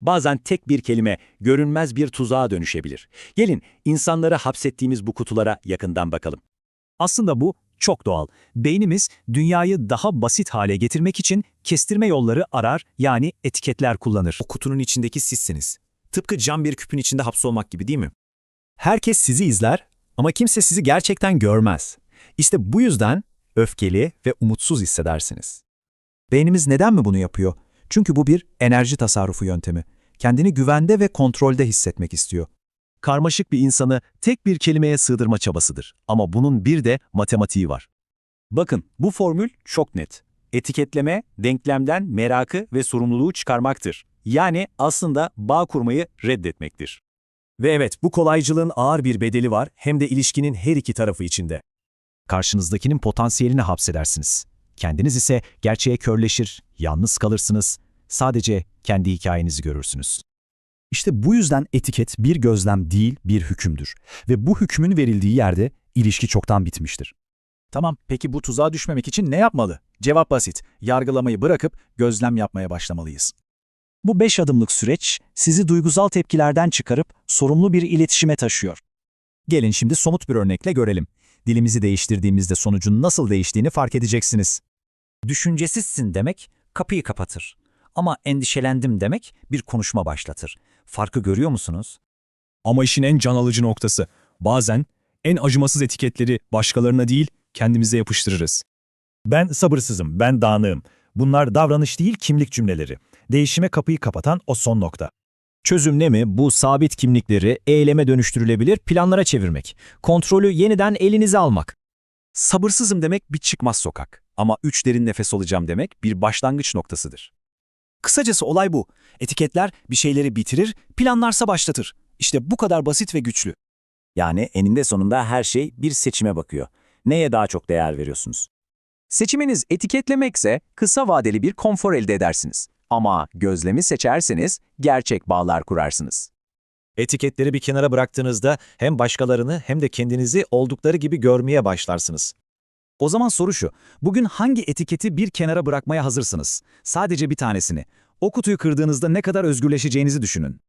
Bazen tek bir kelime görünmez bir tuzağa dönüşebilir. Gelin insanları hapsettiğimiz bu kutulara yakından bakalım. Aslında bu çok doğal. Beynimiz dünyayı daha basit hale getirmek için kestirme yolları arar yani etiketler kullanır. O kutunun içindeki sizsiniz. Tıpkı cam bir küpün içinde hapsolmak gibi değil mi? Herkes sizi izler ama kimse sizi gerçekten görmez. İşte bu yüzden öfkeli ve umutsuz hissedersiniz. Beynimiz neden mi bunu yapıyor? Çünkü bu bir enerji tasarrufu yöntemi. Kendini güvende ve kontrolde hissetmek istiyor. Karmaşık bir insanı tek bir kelimeye sığdırma çabasıdır. Ama bunun bir de matematiği var. Bakın bu formül çok net. Etiketleme, denklemden merakı ve sorumluluğu çıkarmaktır. Yani aslında bağ kurmayı reddetmektir. Ve evet bu kolaycılığın ağır bir bedeli var hem de ilişkinin her iki tarafı içinde. Karşınızdakinin potansiyelini hapsedersiniz. Kendiniz ise gerçeğe körleşir, yalnız kalırsınız, sadece kendi hikayenizi görürsünüz. İşte bu yüzden etiket bir gözlem değil bir hükümdür. Ve bu hükmün verildiği yerde ilişki çoktan bitmiştir. Tamam, peki bu tuzağa düşmemek için ne yapmalı? Cevap basit. Yargılamayı bırakıp gözlem yapmaya başlamalıyız. Bu beş adımlık süreç sizi duygusal tepkilerden çıkarıp sorumlu bir iletişime taşıyor. Gelin şimdi somut bir örnekle görelim. Dilimizi değiştirdiğimizde sonucun nasıl değiştiğini fark edeceksiniz. Düşüncesizsin demek kapıyı kapatır. Ama endişelendim demek bir konuşma başlatır. Farkı görüyor musunuz? Ama işin en can alıcı noktası. Bazen en acımasız etiketleri başkalarına değil kendimize yapıştırırız. Ben sabırsızım, ben dağınığım. Bunlar davranış değil kimlik cümleleri. Değişime kapıyı kapatan o son nokta. Çözüm ne mi? Bu sabit kimlikleri eyleme dönüştürülebilir planlara çevirmek. Kontrolü yeniden elinize almak. Sabırsızım demek bir çıkmaz sokak. Ama üç derin nefes alacağım demek bir başlangıç noktasıdır. Kısacası olay bu. Etiketler bir şeyleri bitirir, planlarsa başlatır. İşte bu kadar basit ve güçlü. Yani eninde sonunda her şey bir seçime bakıyor. Neye daha çok değer veriyorsunuz? Seçiminiz etiketlemekse kısa vadeli bir konfor elde edersiniz. Ama gözlemi seçerseniz gerçek bağlar kurarsınız. Etiketleri bir kenara bıraktığınızda hem başkalarını hem de kendinizi oldukları gibi görmeye başlarsınız. O zaman soru şu. Bugün hangi etiketi bir kenara bırakmaya hazırsınız? Sadece bir tanesini. O kutuyu kırdığınızda ne kadar özgürleşeceğinizi düşünün.